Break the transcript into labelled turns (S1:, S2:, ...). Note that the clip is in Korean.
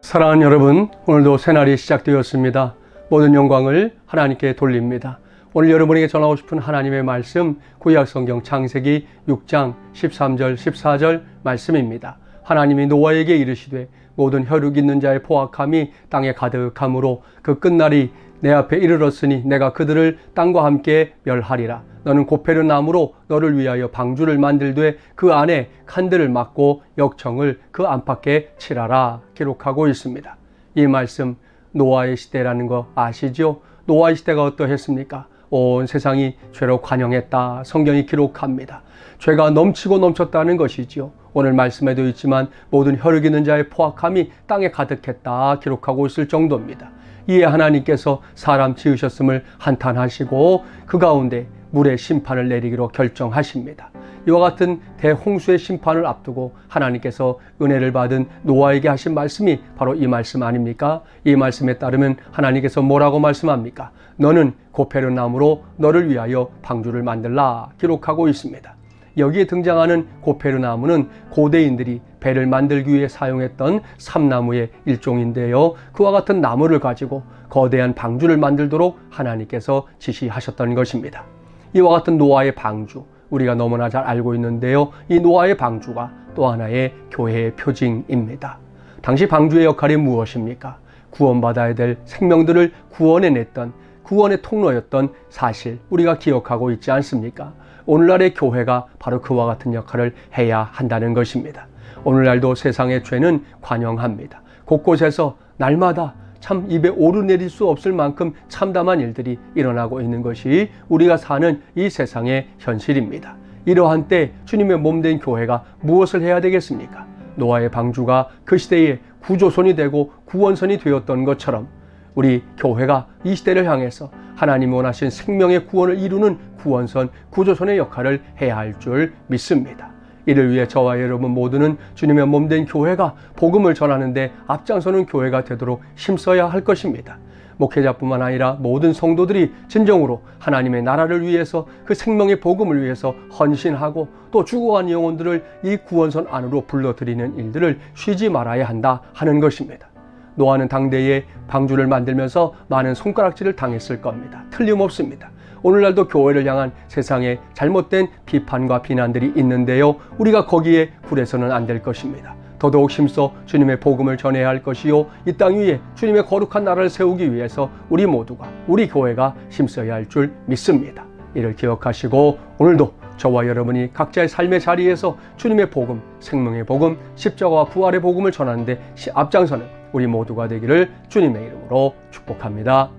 S1: 사랑하는 여러분, 오늘도 새날이 시작되었습니다. 모든 영광을 하나님께 돌립니다. 오늘 여러분에게 전하고 싶은 하나님의 말씀, 구약 성경 창세기 6장 13절 14절 말씀입니다. 하나님이 노아에게 이르시되 모든 혈육 있는 자의 포악함이 땅에 가득함으로 그 끝날이 내 앞에 이르렀으니 내가 그들을 땅과 함께 멸하리라. 너는 고페르 나무로 너를 위하여 방주를 만들되 그 안에 칸들을 막고 역청을 그 안팎에 칠하라 기록하고 있습니다. 이 말씀 노아의 시대라는 거 아시죠? 노아의 시대가 어떠했습니까? 온 세상이 죄로 관영했다. 성경이 기록합니다. 죄가 넘치고 넘쳤다는 것이지요. 오늘 말씀에도 있지만 모든 혈육 있는 자의 포악함이 땅에 가득했다. 기록하고 있을 정도입니다. 이에 하나님께서 사람 지으셨음을 한탄하시고 그 가운데 물의 심판을 내리기로 결정하십니다. 이와 같은 대홍수의 심판을 앞두고 하나님께서 은혜를 받은 노아에게 하신 말씀이 바로 이 말씀 아닙니까? 이 말씀에 따르면 하나님께서 뭐라고 말씀합니까? 너는 고페르 나무로 너를 위하여 방주를 만들라 기록하고 있습니다. 여기에 등장하는 고페르 나무는 고대인들이 배를 만들기 위해 사용했던 삼나무의 일종인데요. 그와 같은 나무를 가지고 거대한 방주를 만들도록 하나님께서 지시하셨던 것입니다. 이와 같은 노아의 방주, 우리가 너무나 잘 알고 있는데요. 이 노아의 방주가 또 하나의 교회의 표징입니다. 당시 방주의 역할이 무엇입니까? 구원받아야 될 생명들을 구원해냈던 구원의 통로였던 사실 우리가 기억하고 있지 않습니까? 오늘날의 교회가 바로 그와 같은 역할을 해야 한다는 것입니다. 오늘날도 세상의 죄는 관영합니다. 곳곳에서 날마다 참 입에 오르내릴 수 없을 만큼 참담한 일들이 일어나고 있는 것이 우리가 사는 이 세상의 현실입니다. 이러한 때 주님의 몸된 교회가 무엇을 해야 되겠습니까? 노아의 방주가 그 시대의 구조선이 되고 구원선이 되었던 것처럼 우리 교회가 이 시대를 향해서 하나님 원하신 생명의 구원을 이루는 구원선, 구조선의 역할을 해야 할 줄 믿습니다. 이를 위해 저와 여러분 모두는 주님의 몸된 교회가 복음을 전하는데 앞장서는 교회가 되도록 힘써야 할 것입니다. 목회자뿐만 아니라 모든 성도들이 진정으로 하나님의 나라를 위해서 그 생명의 복음을 위해서 헌신하고 또 죽어간 영혼들을 이 구원선 안으로 불러들이는 일들을 쉬지 말아야 한다 하는 것입니다. 노아는 당대에 방주를 만들면서 많은 손가락질을 당했을 겁니다. 틀림없습니다. 오늘날도 교회를 향한 세상의 잘못된 비판과 비난들이 있는데요. 우리가 거기에 굴해서는 안 될 것입니다. 더더욱 힘써 주님의 복음을 전해야 할 것이요. 이 땅 위에 주님의 거룩한 나라를 세우기 위해서 우리 모두가, 우리 교회가 힘써야 할 줄 믿습니다. 이를 기억하시고 오늘도 저와 여러분이 각자의 삶의 자리에서 주님의 복음, 생명의 복음, 십자가와 부활의 복음을 전하는데 앞장서는 우리 모두가 되기를 주님의 이름으로 축복합니다.